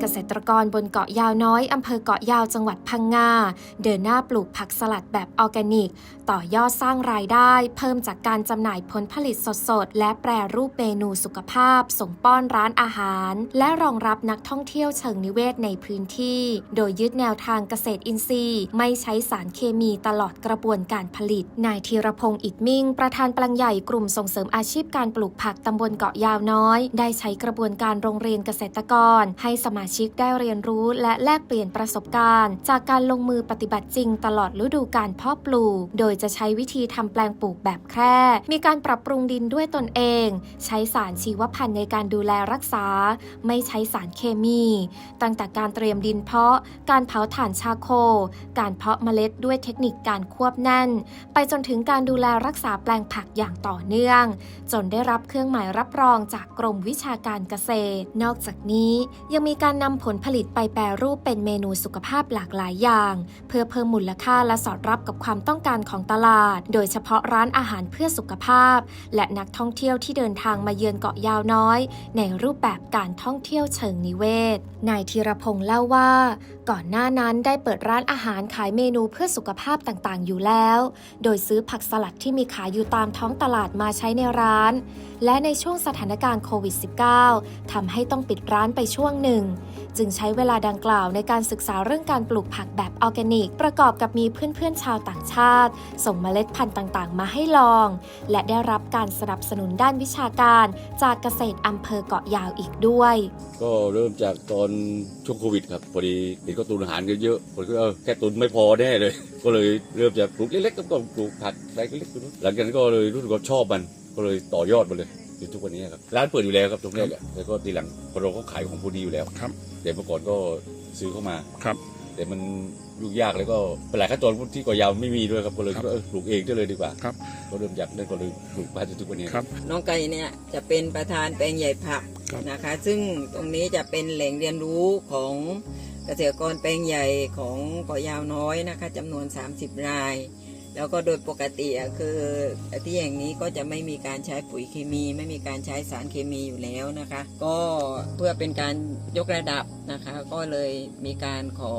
เกษตรกรบนเกาะยาวน้อยอำเภอเกาะยาวจังหวัดพังงา เดินหน้าปลูกผักสลัดแบบออร์แกนิก ต่อยอดสร้างรายได้ เพิ่มจากการจำหน่ายผลผลิตสดๆ และแปรรูปเมนูสุขภาพ ส่งป้อนร้านอาหาร และรองรับนักท่องเที่ยวเชิงนิเวศในพื้นที่ โดยยึดแนวทางเกษตรอินทรีย์ ไม่ใช้สารเคมีตลอดกระบวนการผลิต นายธีรพงศ์อิดมิ่ง ประธานปลังใหญ่กลุ่มส่งเสริมอาชีพการปลูกผักตำบลเกาะยาวน้อย ได้ใช้กระบวนการโรงเรียนเกษตรกร ให้สมาชิกได้เรียนรู้และแลกเปลี่ยนประสบการณ์ จากการลงมือปฏิบัติจริงตลอดฤดูการเพาะปลูก โดยจะใช้วิธีทำแปลงปลูกแบบแคร่ มีการปรับปรุงดินด้วยตนเอง ใช้สารชีวพันธุ์ในการดูแลรักษา ไม่ใช้สารเคมี ตั้งแต่การเตรียมดินเพาะ การเผาถ่านชาโค การเพาะเมล็ดด้วยเทคนิคการควบแน่น ไปจนถึงการดูแลรักษาแปลงผักอย่างต่อเนื่อง จนได้รับเครื่องหมายรับรองจากกรมวิชาการเกษตร นอกจากนี้ยังมีการนำผลผลิตไปแปรรูปเป็นเมนูสุขภาพหลากหลายอย่าง เพื่อเพิ่มมูลค่าและสอดรับกับความต้องการของตลาด โดยเฉพาะร้านอาหารเพื่อสุขภาพ และนักท่องเที่ยวที่เดินทางมาเยือนเกาะยาวน้อย ในรูปแบบการท่องเที่ยวเชิงนิเวศ นายธีรพงศ์เล่าว่า ก่อนหน้านั้นได้เปิดร้านอาหารขายเมนูเพื่อสุขภาพต่างๆ อยู่แล้ว โดยซื้อผักสลัดที่มีขายอยู่ตามท้องตลาดมาใช้ในร้าน และในช่วงสถานการณ์โควิด -19 ทำให้ต้องปิดร้านไปช่วงหนึ่งจึงใช้เวลาดังกล่าวในการศึกษาเรื่องการปลูกผักแบบออร์แกนิก ประกอบกับมีเพื่อนๆชาวต่างชาติ ส่งเมล็ดพันธุ์ต่างๆ มาให้ลอง และได้รับการสนับสนุนด้านวิชาการ จากเกษตรอำเภอเกาะยาวอีกด้วย ก็เริ่มจากตอนช่วงโควิดครับพอดีเห็นก็ตุนอาหารกันเยอะคนก็เออแค่ตุนไม่พอแน่เลย ก็เลยเริ่มจากปลูกเล็กๆก็ปลูกผักอะไรเล็กๆหลังจากนั้นก็เลยรู้สึกว่าชอบมันก็เลยต่อยอดมาเลย จนทุกวันนี้ครับร้านเปิดอยู่แล้วครับตรงแรกอะแต่ก็ทีหลังพอเราก็ขายของพอดีอยู่แล้วครับ แต่เมื่อก่อนก็ซื้อเข้ามาครับ แต่มันยุ่งยากแล้วก็เป็นหลายขั้นตอนที่ก่อยาวไม่มีด้วยครับก็เลยครับคิดว่าเออปลูกเองได้เลยดีกว่าครับก็เริ่มจากนั่นก็เลยปลูกมาจนทุกวันนี้ครับน้องไก่เนี่ยจะเป็นประธานแปลงใหญ่ผักครับนะคะ ซึ่งตรงนี้จะเป็นแหล่งเรียนรู้ของเกษตรกรแปลงใหญ่ของเกาะยาวน้อยนะคะจำนวน 30 ราย แล้วก็โดยปกติคือที่อย่างนี้ก็จะไม่มีการใช้ปุ๋ยเคมี ไม่มีการใช้สารเคมีอยู่แล้วนะคะ ก็เพื่อเป็นการยกระดับนะคะ ก็เลยมีการขอ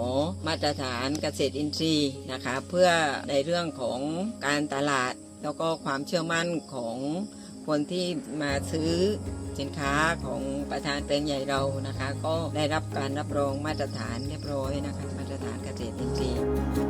มาตรฐานเกษตรอินทรีย์นะคะ เพื่อในเรื่องของการตลาด แล้วก็ความเชื่อมั่นของคนที่มาซื้อสินค้าของประธานแปลงใหญ่เรานะคะ ก็ได้รับการรับรองมาตรฐานเรียบร้อยนะคะ มาตรฐานเกษตรอินทรีย์